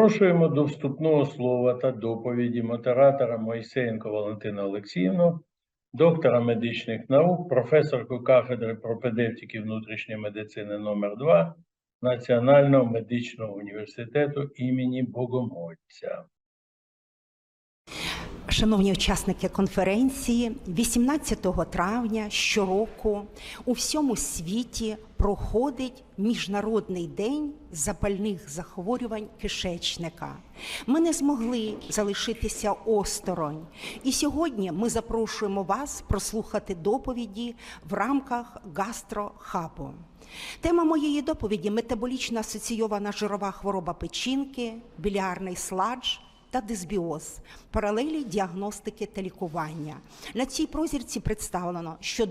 Запрошуємо до вступного слова та доповіді модератора Мойсеєнко Валентина Олексіївну, доктора медичних наук, професорку кафедри пропедевтики внутрішньої медицини номер 2 Національного медичного університету імені Богомольця. Шановні учасники конференції, 18 травня щороку у всьому світі проходить Міжнародний день запальних захворювань кишечника. Ми не змогли залишитися осторонь, і сьогодні ми запрошуємо вас прослухати доповіді в рамках гастрохабу. Тема моєї доповіді метаболічно асоційована жирова хвороба печінки, білярний сладж та дисбіоз, паралелі діагностики та лікування. На цій прозірці представлено, що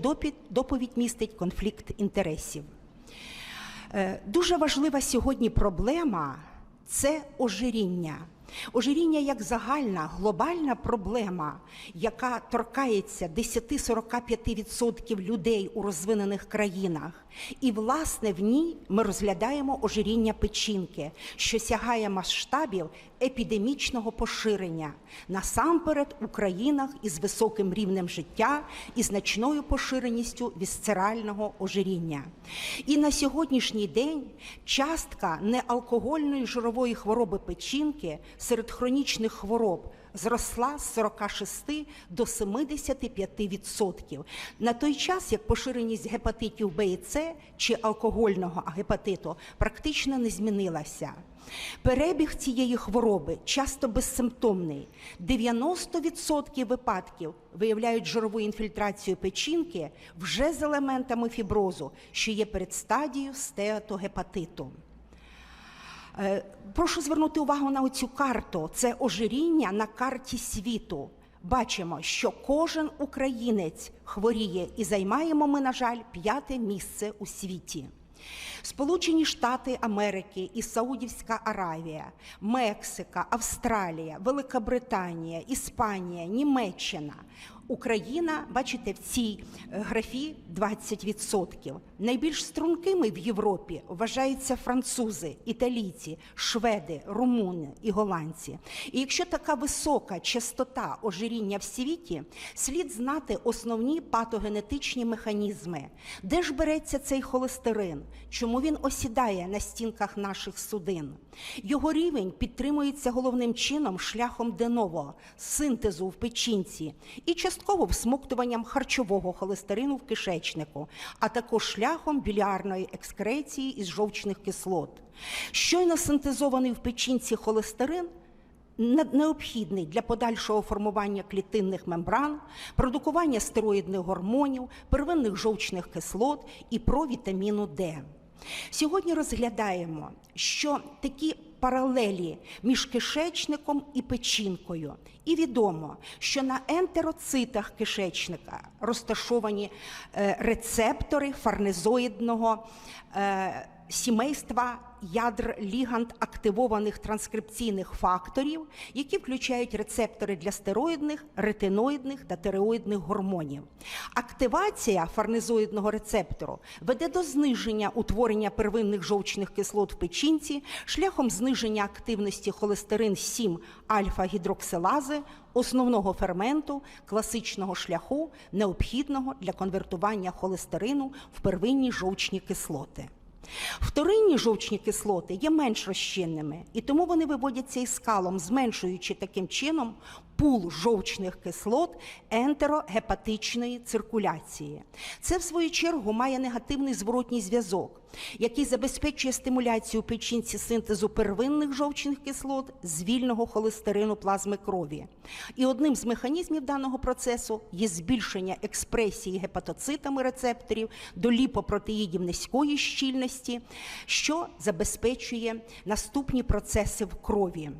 доповідь містить конфлікт інтересів. Е, Дуже важлива сьогодні проблема це ожиріння. Ожиріння як загальна глобальна проблема, яка торкається 10-45% людей у розвинених країнах. І, власне, в ній ми розглядаємо ожиріння печінки, що сягає масштабів епідемічного поширення насамперед у країнах із високим рівнем життя і значною поширеністю вісцерального ожиріння. І на сьогоднішній день частка неалкогольної жирової хвороби печінки серед хронічних хвороб зросла з 46 до 75%. На той час, як поширеність гепатитів Б і С чи алкогольного гепатиту практично не змінилася. Перебіг цієї хвороби часто безсимптомний. 90% випадків виявляють жирову інфільтрацію печінки вже з елементами фіброзу, що є передстадією стеатогепатиту. Е, Прошу звернути увагу на оцю карту. Це ожиріння на карті світу. Бачимо, що кожен українець хворіє і займаємо ми, на жаль, п'яте місце у світі. Сполучені Штати Америки і Саудівська Аравія, Мексика, Австралія, Велика Британія, Іспанія, Німеччина. Україна, бачите, в цій е, графі 20%. Найбільш стрункими в Європі вважаються французи, італійці, шведи, румуни і голландці. І якщо така висока частота ожиріння в світі, слід знати основні патогенетичні механізми, де ж береться цей холестерин, чому він осідає на стінках наших судин. Його рівень підтримується головним чином шляхом деново, синтезу в печінці і частково всмоктуванням харчового холестерину в кишечнику, а також шляхом білярної екскреції із жовчних кислот. Щойно синтезований в печінці холестерин необхідний для подальшого формування клітинних мембран, продукування стероїдних гормонів, первинних жовчних кислот і провітаміну Д. Сьогодні розглядаємо, що такі паралелі між кишечником і печінкою. І відомо, що на ентероцитах кишечника розташовані е, рецептори фарнезоїдного е, сімейства ядр лігант активованих транскрипційних факторів, які включають рецептори для стероїдних, ретиноїдних та тиреоїдних гормонів. Активація фарнезоїдного рецептору веде до зниження утворення первинних жовчних кислот в печінці шляхом зниження активності холестерин 7 альфа-гідроксилази, основного ферменту класичного шляху, необхідного для конвертування холестерину в первинні жовчні кислоти. Вторинні жовчні кислоти є менш розчинними, і тому вони виводяться із скалом, зменшуючи таким чином пул жовчних кислот ентерогепатичної циркуляції. Це, в свою чергу, має негативний зворотній зв'язок, який забезпечує стимуляцію печінці синтезу первинних жовчних кислот з вільного холестерину плазми крові. І одним з механізмів даного процесу є збільшення експресії гепатоцитами рецепторів до ліпопротеїдів низької щільності, що забезпечує наступні процеси в крові.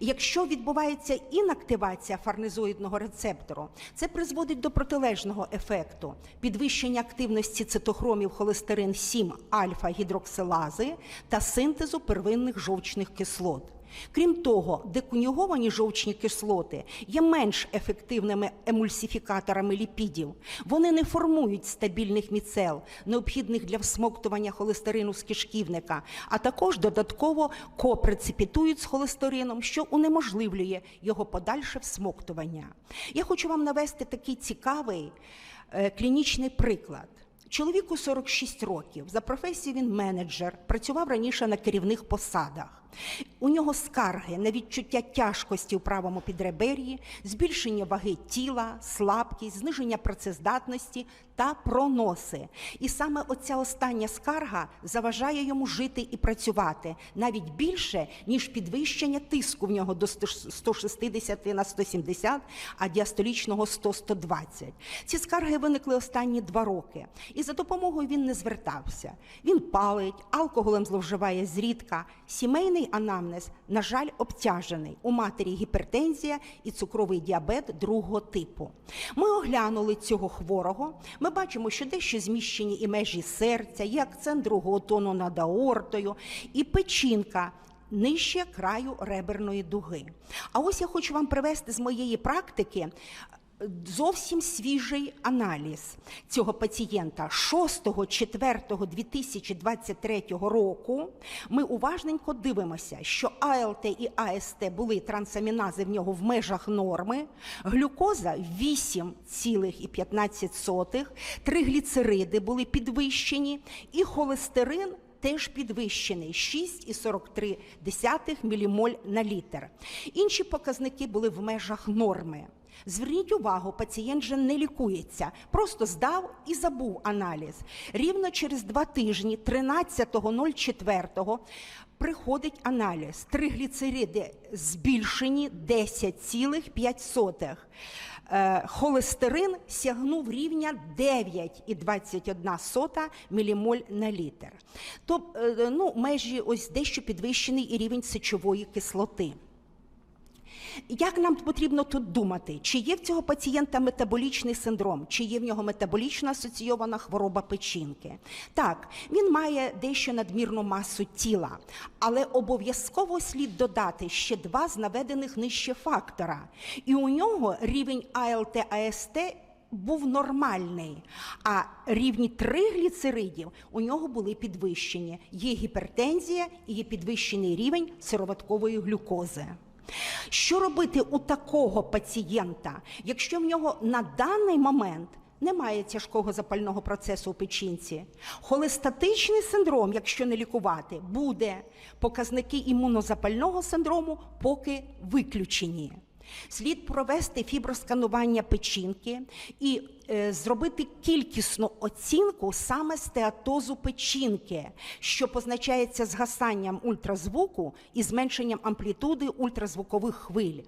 Якщо відбувається інактивація фарнезоїдного рецептору, це призводить до протилежного ефекту підвищення активності цитохромів холестерин 7 альфа-гідроксилази та синтезу первинних жовчних кислот. Крім того, деконюговані жовчні кислоти є менш ефективними емульсифікаторами ліпідів. Вони не формують стабільних міцел, необхідних для всмоктування холестерину з кишківника, а також додатково копрецепітують з холестерином, що унеможливлює його подальше всмоктування. Я хочу вам навести такий цікавий е, клінічний приклад. Чоловіку 46 років. За професією він менеджер, працював раніше на керівних посадах. У нього скарги на відчуття тяжкості у правому підребер'ї, збільшення ваги тіла, слабкість, зниження працездатності та проноси. І саме оця остання скарга заважає йому жити і працювати навіть більше, ніж підвищення тиску в нього до 160 на 170, а діастолічного 100-120. Ці скарги виникли останні два роки. І за допомогою він не звертався. Він палить, алкоголем зловживає зрідка. Сімейний анамнез, на жаль, обтяжений. У матері гіпертензія і цукровий діабет другого типу. Ми оглянули цього хворого. Ми бачимо, що дещо зміщені і межі серця, є акцент другого тону над аортою, і печінка нижче краю реберної дуги. А ось я хочу вам привести з моєї практики. Зовсім свіжий аналіз цього пацієнта 6.4.2023 року. Ми уважненько дивимося, що АЛТ і АСТ були трансамінази в нього в межах норми, глюкоза 8,15, тригліцериди були підвищені, і холестерин теж підвищений 6,43 мілімоль на літр. Інші показники були в межах норми. Зверніть увагу, пацієнт же не лікується, просто здав і забув аналіз. Рівно через два тижні, 13.04, приходить аналіз. Тригліцериди збільшені 10,5. Е, Холестерин сягнув рівня 9,21 мілімоль на літр. Тобто, ну, межі ось дещо підвищений і рівень сечової кислоти. Як нам потрібно тут думати, чи є в цього пацієнта метаболічний синдром, чи є в нього метаболічно асоційована хвороба печінки? Так, він має дещо надмірну масу тіла, але обов'язково слід додати ще два з наведених нижче фактора. І у нього рівень АЛТ АСТ був нормальний, а рівні тригліцеридів у нього були підвищені. Є гіпертензія і є підвищений рівень сироваткової глюкози. Що робити у такого пацієнта, якщо в нього на даний момент немає тяжкого запального процесу у печінці? Холестатичний синдром, якщо не лікувати, буде. Показники імунозапального синдрому поки виключені. Слід провести фібросканування печінки і е, зробити кількісну оцінку саме стеатозу печінки, що позначається згасанням ультразвуку і зменшенням амплітуди ультразвукових хвиль.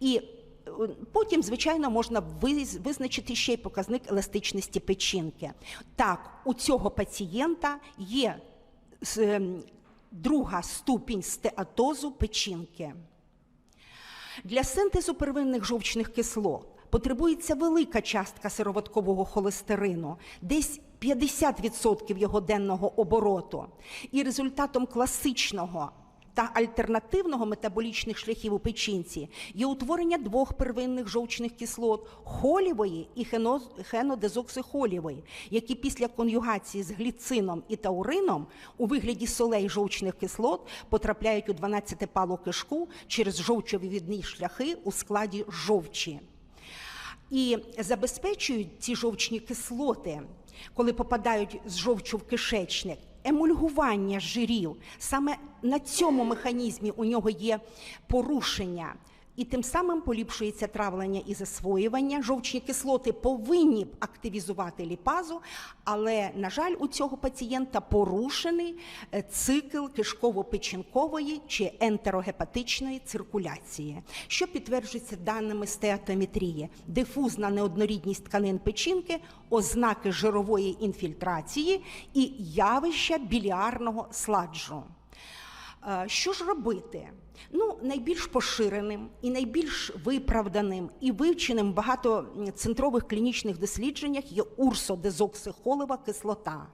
І е, Потім, звичайно, можна визначити ще й показник еластичності печінки. Так, у цього пацієнта є ем, друга ступінь стеатозу печінки. Для синтезу первинних жовчних кислот потребується велика частка сироваткового холестерину, десь 50% його денного обороту. І результатом класичного та альтернативного метаболічних шляхів у печінці є утворення двох первинних жовчних кислот холівої і хено- хенодезоксихолівої, які після конюгації з гліцином і таурином у вигляді солей жовчних кислот потрапляють у 12-палу кишку через жовчовивідні шляхи у складі жовчі. І забезпечують ці жовчні кислоти, коли попадають з жовчу в кишечник, емульгування жирів. Саме на цьому механізмі у нього є порушення. І тим самим поліпшується травлення і засвоювання. Жовчні кислоти повинні б активізувати ліпазу, але, на жаль, у цього пацієнта порушений е, цикл кишково-печінкової чи ентерогепатичної циркуляції, що підтверджується даними стеатометрії, дифузна неоднорідність тканин печінки, ознаки жирової інфільтрації і явища біліарного сладжу. Е, Що ж робити? Ну, найбільш поширеним і найбільш виправданим і вивченим в багатоцентрових клінічних дослідженнях є урсодезоксихолева кислота.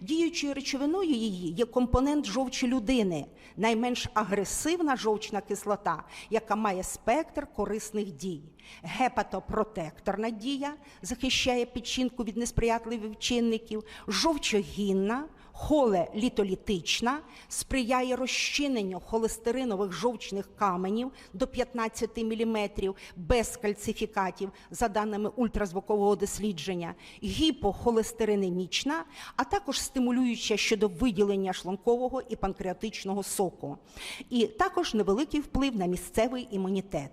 Діючою речовиною її є компонент жовчі людини, найменш агресивна жовчна кислота, яка має спектр корисних дій. Гепатопротекторна дія захищає печінку від несприятливих чинників, жовчогінна, холелітолітична, сприяє розчиненню холестеринових жовчних каменів до 15 мм без кальцифікатів, за даними ультразвукового дослідження, гіпохолестеринемічна, а також стимулююча щодо виділення шлункового і панкреатичного соку. І також невеликий вплив на місцевий імунітет.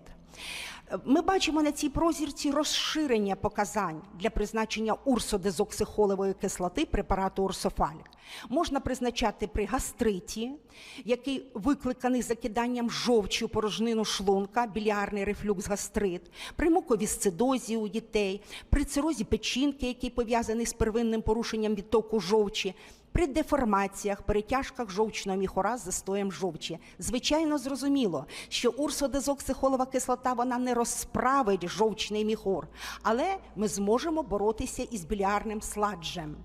Ми бачимо на цій прозірці розширення показань для призначення урсодезоксихолової кислоти препарату урсофалік. Можна призначати при гастриті, який викликаний закиданням жовчі у порожнину шлунка, біліарний рефлюкс гастрит, при муковісцидозі у дітей, при цирозі печінки, який пов'язаний з первинним порушенням відтоку жовчі, при деформаціях, перетяжках жовчного міхора з застоєм жовчі. Звичайно, зрозуміло, що урсодезоксихолова кислота вона не розправить жовчний міхор, але ми зможемо боротися із біліарним сладжем.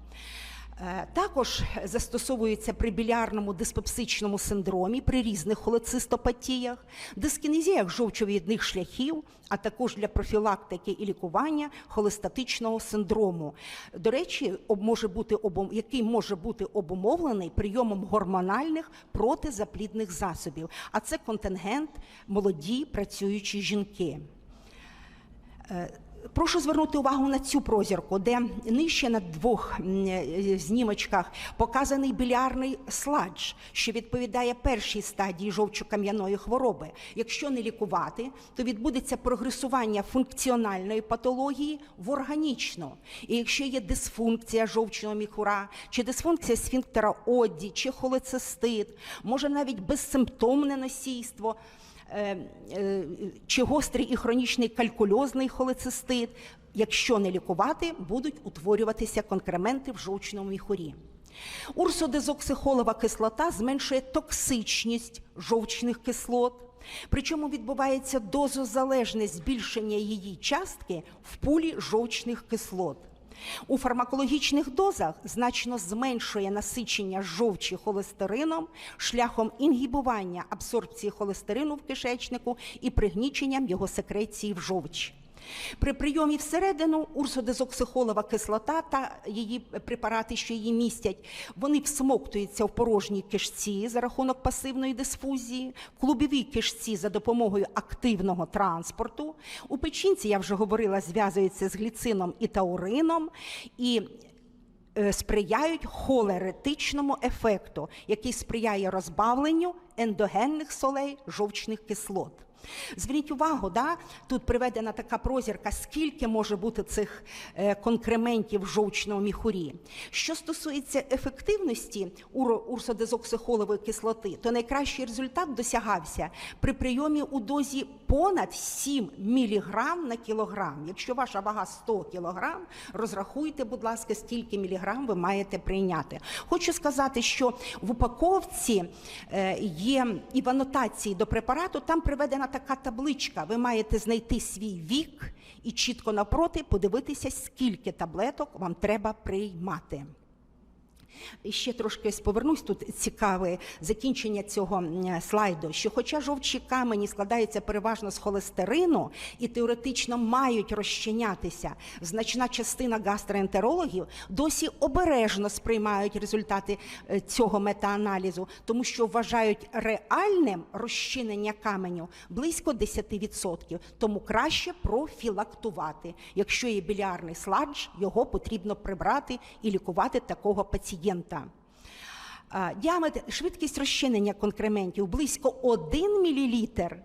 Е, Також застосовується при білярному диспепсичному синдромі, при різних холецистопатіях, дискінезіях жовчовідних шляхів, а також для профілактики і лікування холестатичного синдрому. До речі, може бути який може бути обумовлений прийомом гормональних протизаплідних засобів, а це контингент молоді працюючі жінки. Прошу звернути увагу на цю прозірку, де нижче на двох е, знімочках показаний білярний сладж, що відповідає першій стадії жовчокам'яної хвороби. Якщо не лікувати, то відбудеться прогресування функціональної патології в органічну. І якщо є дисфункція жовчного міхура, чи дисфункція сфінктера Одді, чи холецистит, може навіть безсимптомне носійство е, чи гострий і хронічний калькульозний холецистит, якщо не лікувати, будуть утворюватися конкременти в жовчному міхурі. Урсодезоксихолова кислота зменшує токсичність жовчних кислот, причому відбувається дозозалежне збільшення її частки в пулі жовчних кислот. У фармакологічних дозах значно зменшує насичення жовчі холестерином шляхом інгібування абсорбції холестерину в кишечнику і пригніченням його секреції в жовчі. При прийомі всередину урсодезоксихолова кислота та її препарати, що її містять, вони всмоктуються в порожній кишці за рахунок пасивної дисфузії, в клубовій кишці за допомогою активного транспорту. У печінці, я вже говорила, зв'язується з гліцином і таурином. І е, сприяють холеретичному ефекту, який сприяє розбавленню ендогенних солей жовчних кислот. Зверніть увагу, да? тут приведена така прозірка, скільки може бути цих е, конкрементів в жовчному міхурі. Що стосується ефективності урсодезоксихолової кислоти, то найкращий результат досягався при прийомі у дозі понад 7 мг на кілограм. Якщо ваша вага 100 кг, розрахуйте, будь ласка, скільки міліграм ви маєте прийняти. Хочу сказати, що в упаковці е, є і в анотації до препарату там приведена така табличка. Ви маєте знайти свій вік і чітко напроти подивитися, скільки таблеток вам треба приймати. І ще трошки повернусь тут цікаве закінчення цього слайду. Що, хоча жовчі камені складаються переважно з холестерину і теоретично мають розчинятися, значна частина гастроентерологів досі обережно сприймають результати е, цього метааналізу, тому що вважають реальним розчинення каменю близько 10%. Тому краще профілактувати. Якщо є білярний сладж, його потрібно прибрати і лікувати такого пацієнта. А, Діаметр, швидкість розчинення конкрементів близько 1 мл е,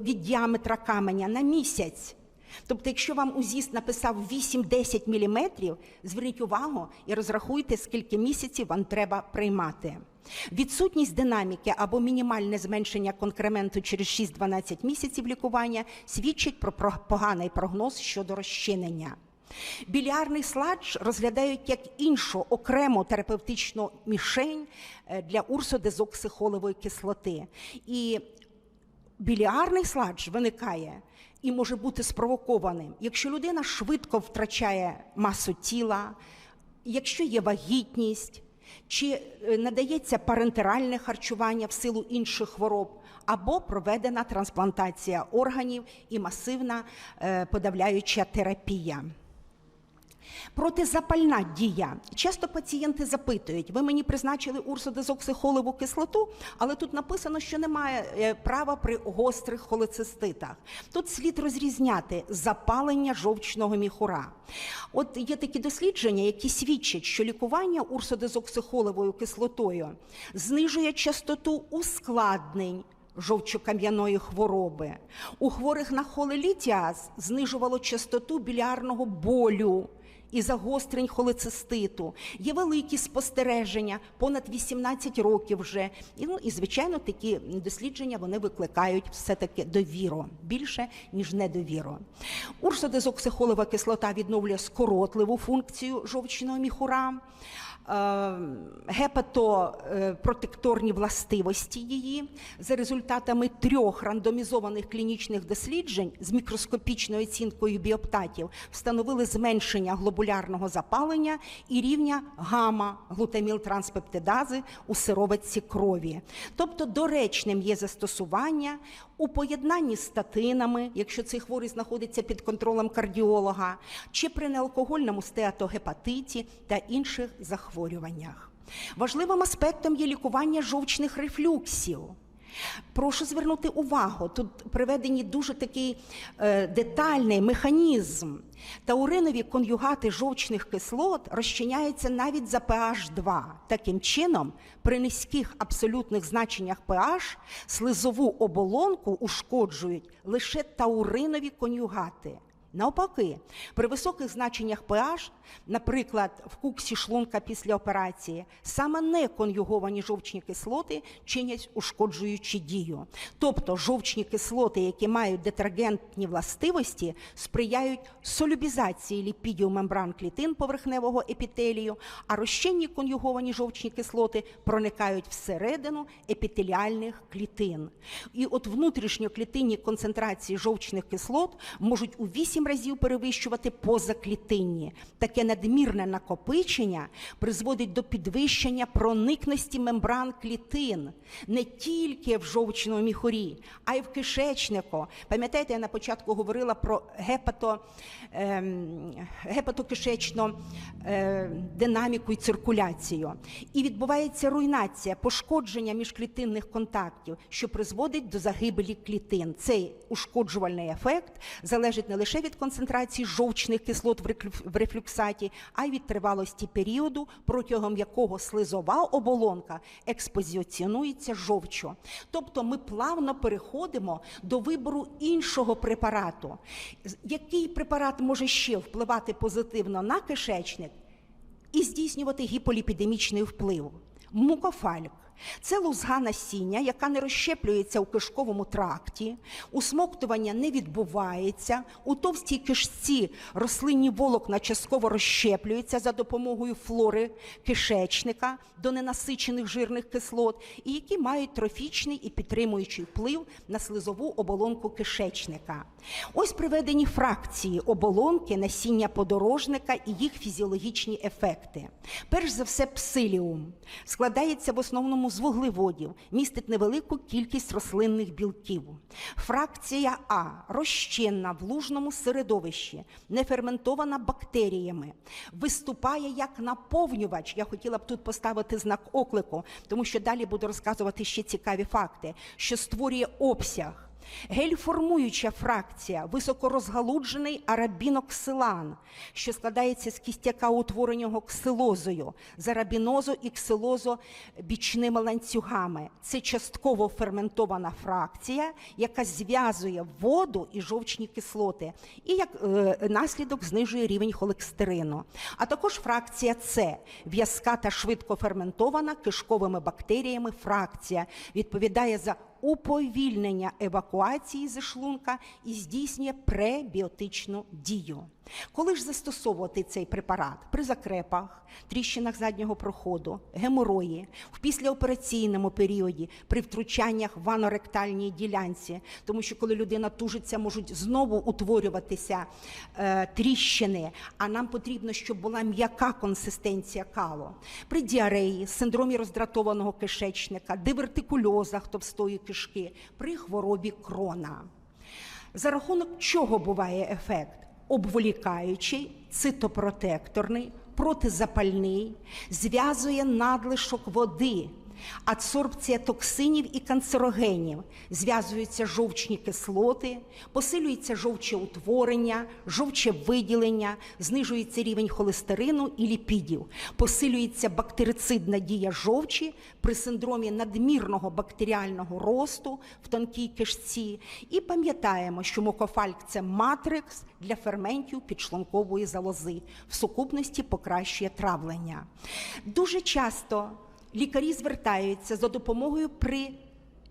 від діаметра каменя на місяць. Тобто, якщо вам УЗІСТ написав 8-10 мм, зверніть увагу і розрахуйте, скільки місяців вам треба приймати. Відсутність динаміки або мінімальне зменшення конкременту через 6-12 місяців лікування свідчить про- поганий прогноз щодо розчинення. Біліарний сладж розглядають як іншу окрему терапевтичну мішень е, для урсодезоксихолової кислоти. І біліарний сладж виникає і може бути спровокованим, якщо людина швидко втрачає масу тіла, якщо є вагітність, чи е, надається парентеральне харчування в силу інших хвороб, або проведена трансплантація органів і масивна е, подавляюча терапія. Протизапальна дія. Часто пацієнти запитують: ви мені призначили урсодезоксихолову кислоту, але тут написано, що немає е, права при гострих холециститах. Тут слід розрізняти запалення жовчного міхура. От є такі дослідження, які свідчать, що лікування урсодезоксихоловою кислотою знижує частоту ускладнень жовчокам'яної хвороби. У хворих на холелітіаз знижувало частоту білярного болю і загострень холециститу. Є великі спостереження, понад 18 років вже. І, ну, і звичайно, такі дослідження вони викликають все-таки довіру більше, ніж недовіру. Урсодезоксихолова кислота відновлює скоротливу функцію жовчного міхура. е, Гепатопротекторні властивості її за результатами трьох рандомізованих клінічних досліджень з мікроскопічною оцінкою біоптатів встановили зменшення глобулярного запалення і рівня гама глутамілтранспептидази у сироватці крові. Тобто доречним є застосування у поєднанні з статинами, якщо цей хворий знаходиться під контролем кардіолога, чи при неалкогольному стеатогепатиті та інших захворюваннях. Важливим аспектом є лікування жовчних рефлюксів. Прошу звернути увагу, тут приведені дуже такий е, детальний механізм. Тауринові конюгати жовчних кислот розчиняються навіть за pH 2. Таким чином, при низьких абсолютних значеннях pH слизову оболонку ушкоджують лише тауринові конюгати. Навпаки, при високих значеннях pH, наприклад, в куксі шлунка після операції, саме неконюговані жовчні кислоти чинять ушкоджуючу дію. Тобто жовчні кислоти, які мають детергентні властивості, сприяють солюбізації ліпідів мембран клітин поверхневого епітелію, а розчинні конюговані жовчні кислоти проникають всередину епітеліальних клітин. І от внутрішньоклітинні концентрації жовчних кислот можуть у 8 разів перевищувати позаклітинні. Таке надмірне накопичення призводить до підвищення проникності мембран клітин не тільки в жовчному міхурі, а й в кишечнику. Пам'ятаєте, я на початку говорила про гепато, ем, гепатокишечну е, динаміку і циркуляцію. І відбувається руйнація, пошкодження міжклітинних контактів, що призводить до загибелі клітин. Цей ушкоджувальний ефект залежить не лише від концентрації жовчних кислот в рефлюксаті, а й від тривалості періоду, протягом якого слизова оболонка експозиціонується жовчу. Тобто ми плавно переходимо до вибору іншого препарату. Який препарат може ще впливати позитивно на кишечник і здійснювати гіполіпідемічний вплив? Мукофальк. Це лузга насіння, яка не розщеплюється у кишковому тракті, усмоктування не відбувається, у товстій кишці рослинні волокна частково розщеплюються за допомогою флори кишечника до ненасичених жирних кислот, і які мають трофічний і підтримуючий вплив на слизову оболонку кишечника. Ось приведені фракції оболонки насіння подорожника і їх фізіологічні ефекти. Перш за все, псиліум складається в основному з вуглеводів, містить невелику кількість рослинних білків. Фракція А розчинна в лужному середовищі, не ферментована бактеріями, виступає як наповнювач. Я хотіла б тут поставити знак оклику, тому що далі буду розказувати ще цікаві факти, що створює обсяг. Гель-формуюча фракція, високорозгалуджений арабіноксилан, що складається з кістяка утвореного ксилозою, зарабінозо і ксилозо бічними ланцюгами. Це частково ферментована фракція, яка зв'язує воду і жовчні кислоти, і як е, наслідок знижує рівень холекстерину. А також фракція С в'язка та швидко ферментована кишковими бактеріями фракція, відповідає за уповільнення евакуації зі шлунка і здійснює пребіотичну дію. Коли ж застосовувати цей препарат при закрепах, тріщинах заднього проходу, геморої, в післяопераційному періоді, при втручаннях в аноректальній ділянці, тому що коли людина тужиться, можуть знову утворюватися е, тріщини, а нам потрібно, щоб була м'яка консистенція калу. При діареї, синдромі роздратованого кишечника, дивертикульозах товстої кишки, при хворобі крона. За рахунок чого буває ефект? Обволікаючий, цитопротекторний, протизапальний, зв'язує надлишок води, адсорбція токсинів і канцерогенів, зв'язуються жовчні кислоти, посилюється жовчеутворення, жовчевиділення, знижується рівень холестерину і ліпідів, посилюється бактерицидна дія жовчі при синдромі надмірного бактеріального росту в тонкій кишці. І пам'ятаємо, що мокофальк це матрикс для ферментів підшлункової залози, в сукупності покращує травлення. Дуже часто лікарі звертаються за допомогою при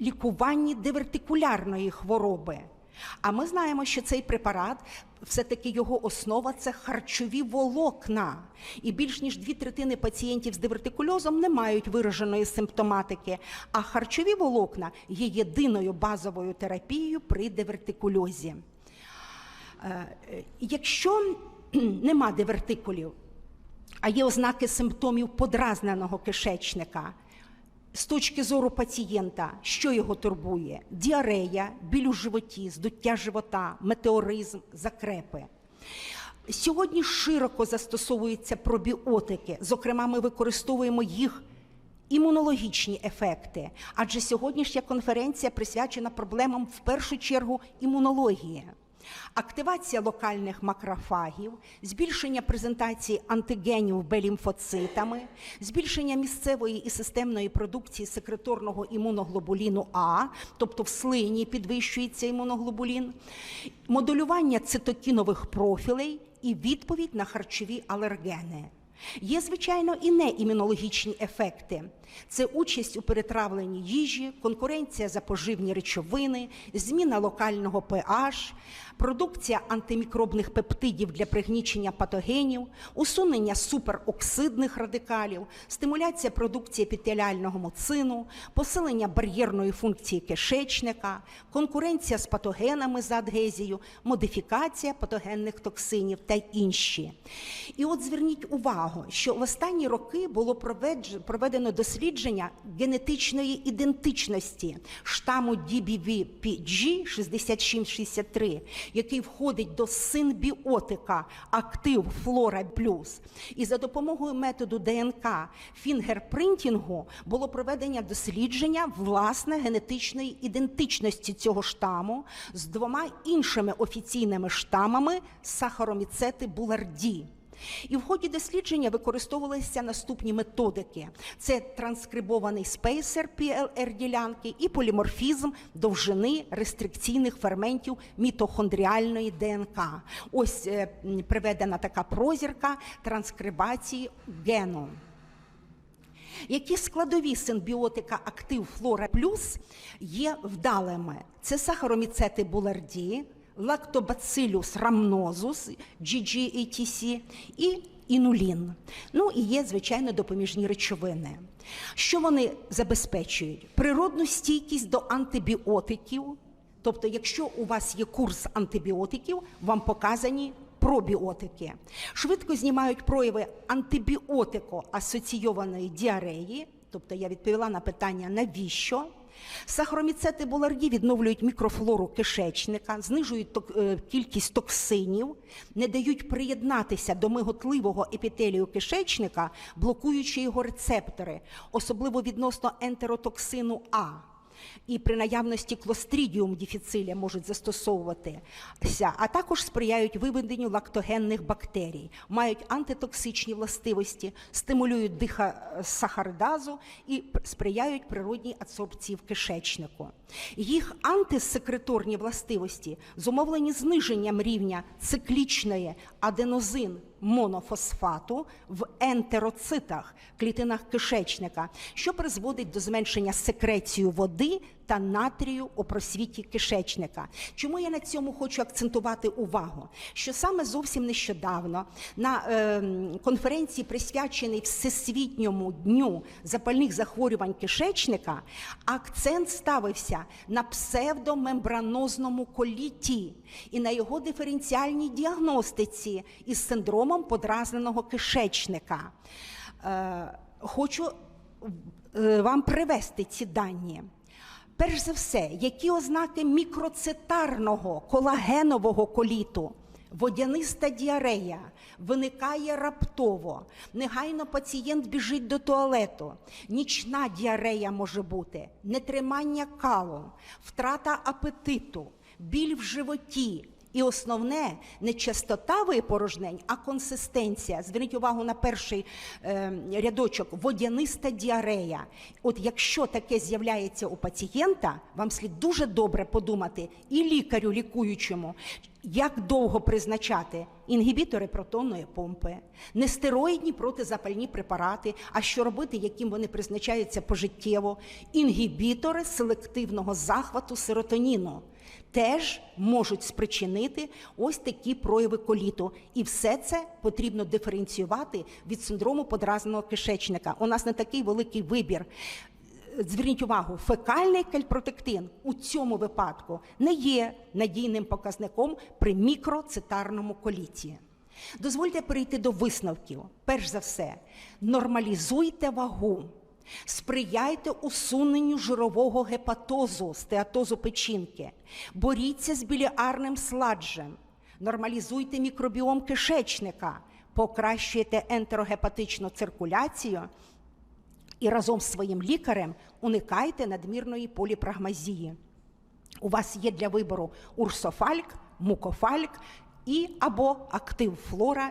лікуванні дивертикулярної хвороби. А ми знаємо, що цей препарат, все-таки його основа це харчові волокна. І більш ніж дві третини пацієнтів з дивертикульозом не мають вираженої симптоматики. А харчові волокна є єдиною базовою терапією при дивертикульозі. Е, е, Якщо нема дивертикулів, а є ознаки симптомів подразненого кишечника. З точки зору пацієнта, що його турбує? Діарея, біль у животі, здуття живота, метеоризм, закрепи. Сьогодні широко застосовуються пробіотики. Зокрема, ми використовуємо їх імунологічні ефекти. Адже сьогоднішня конференція присвячена проблемам в першу чергу імунології. Активація локальних макрофагів, збільшення презентації антигенів Б-лімфоцитами, збільшення місцевої і системної продукції секреторного імуноглобуліну А, тобто в слині підвищується імуноглобулін, моделювання цитокінових профілей і відповідь на харчові алергени. Є, звичайно, і неімунологічні ефекти. Це участь у перетравленні їжі, конкуренція за поживні речовини, зміна локального pH, продукція антимікробних пептидів для пригнічення патогенів, усунення супероксидних радикалів, стимуляція продукції епітеліального муцину, посилення бар'єрної функції кишечника, конкуренція з патогенами за адгезію, модифікація патогенних токсинів та інші. І от зверніть увагу, що в останні роки було проведено дослідження генетичної ідентичності штаму DBVPG 6663, який входить до синбіотика актив Флора Плюс. І за допомогою методу ДНК фінгерпринтінгу було проведення дослідження власне генетичної ідентичності цього штаму з двома іншими офіційними штамами сахароміцети буларді. І в ході дослідження використовувалися наступні методики: це транскрибований спейсер PLR ділянки і поліморфізм довжини рестрикційних ферментів мітохондріальної ДНК. Ось е, приведена така прозірка транскрибації гену. Які складові синбіотика актив Флора Плюс є вдалими? Це сахароміцети буларді, лактобацилюс рамнозус, GGATC і інулін. Ну і є, звичайно, допоміжні речовини. Що вони забезпечують? Природну стійкість до антибіотиків. Тобто, якщо у вас є курс антибіотиків, вам показані пробіотики. Швидко знімають прояви антибіотико-асоційованої діареї, тобто я відповіла на питання, навіщо? Сахароміцети буларді відновлюють мікрофлору кишечника, знижують е, кількість токсинів, не дають приєднатися до миготливого епітелію кишечника, блокуючи його рецептори, особливо відносно ентеротоксину А і при наявності клострідіум діфіциля можуть застосовуватися, а також сприяють виведенню лактогенних бактерій, мають антитоксичні властивості, стимулюють диха сахаридазу і сприяють природній адсорбції в кишечнику. Їх антисекреторні властивості зумовлені зниженням рівня циклічної аденозин монофосфату в ентероцитах, клітинах кишечника, що призводить до зменшення секрецію води та натрію у просвіті кишечника. Чому я на цьому хочу акцентувати увагу? Що саме зовсім нещодавно на е, конференції, присвяченій Всесвітньому дню запальних захворювань кишечника, акцент ставився на псевдомембранозному коліті і на його диференціальній діагностиці із синдромом подразненого кишечника. Е, хочу е, вам привести ці дані. Перш за все, які ознаки мікроцитарного колагенового коліту? Водяниста діарея виникає раптово. Негайно пацієнт біжить до туалету. Нічна діарея може бути, нетримання калу, втрата апетиту, біль в животі. І основне не частота випорожнень, а консистенція. Зверніть увагу на перший е, рядочок водяниста діарея. От якщо таке з'являється у пацієнта, вам слід дуже добре подумати і лікарю лікуючому, як довго призначати інгібітори протонної помпи, нестероїдні протизапальні препарати, а що робити, яким вони призначаються пожиттєво, інгібітори селективного захвату серотоніну теж можуть спричинити ось такі прояви коліту. І все це потрібно диференціювати від синдрому подразненого кишечника. У нас не такий великий вибір. Зверніть увагу, фекальний кальпротектин у цьому випадку не є надійним показником при мікроцитарному коліті. Дозвольте перейти до висновків. Перш за все, нормалізуйте вагу. Сприяйте усуненню жирового гепатозу, стеатозу печінки, боріться з біліарним сладжем, нормалізуйте мікробіом кишечника, покращуйте ентерогепатичну циркуляцію. І разом з своїм лікарем уникайте надмірної поліпрагмазії. У вас є для вибору урсофальк, мукофальк і або актив флора